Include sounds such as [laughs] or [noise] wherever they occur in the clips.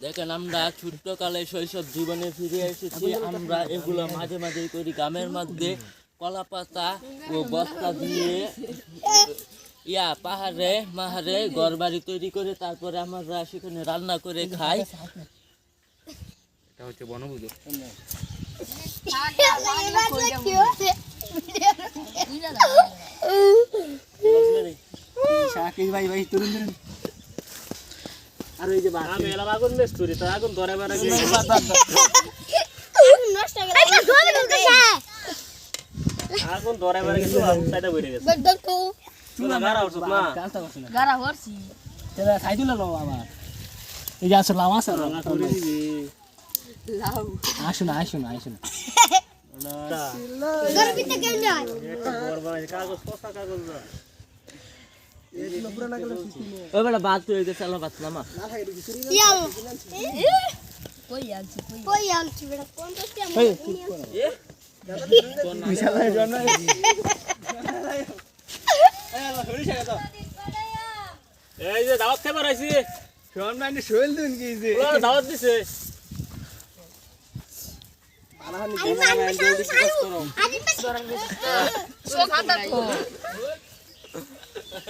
দেখেন আমরা ছোট্টকালে শৈশব জীবনে ফিরে এসেছি। আমরা এগুলো মাঝে মাঝে করি। গ্রামের মধ্যে কলা পাতা ও বস্তা দিয়ে ইয়া পাহাড়ে মাহারে ঘর বাড়ি তৈরি করে তারপরে আমরা সেখানে রান্না করে খাই। এটা হচ্ছে [laughs] শাকিল ভাই ভাই তুরুন আর ওই যে আমি এলাম আগুন মেস্তুরি তার আগুন ধরে বেড়া গেছে। আগুন ধরে বেড়া গেছে সাইডে বইরে গেছে। চুলা গাড়া উঠছ না কাজটা করছ না তেরা খাই দিল লো আবার। এই যে আসলে লাউ আছে করে। দিবি আসুন আসুন আসুন একটা বড় বড় কাগজ পোষা কাগজ। না ওই বেটা বাদ তুই হয়ে গেছে আলো বাদ নামা। এই যে দাওয়াত খাবার আইছি। শোন ভাই শৈল দিন কি যে দাওয়াত দিছে কি কিরণ দে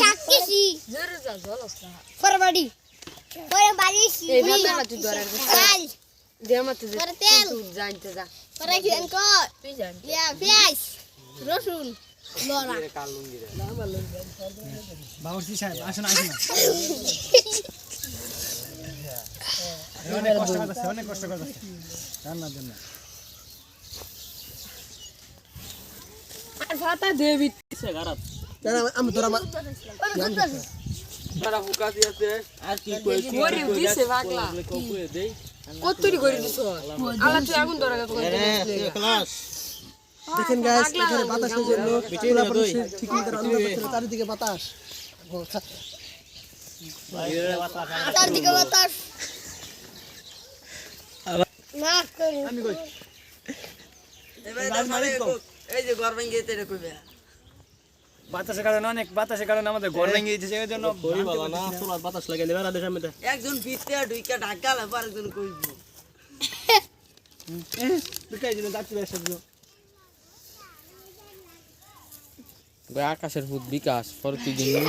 shakti si. Para badi. Para badi si. Sal. Para tel. Para kian ko. Ya, flash. Rosun. Lora. বাবুর্চি সাহেব আসুন আসুন অনেক কষ্ট করতেছে অনেক কষ্ট করতেছে রান্নার জন্য তারা ফুকাতি আছে। আর কি কই কি গরিব দিছে আলা তুই আগুন ধরা দেখেন গাইস এখানে বাতাসের জন্য ঠিক মতো রান্না করতে চারিদিকে বাতাস। চারদিকে বাতাস। না করু আমি কই? বাতাসের কারণে অনেক বাতাসের কারণে আমাদের ঘর ভেঙে গেছে সেই জন্য বাতাস লাগে বেড়া দেখার মধ্যে? একজন ঢুইকা ঢাকা আরেকজন কইব। যাচ্ছি একসাথে আকাশের ফুট বিকাশ প্রতিদিন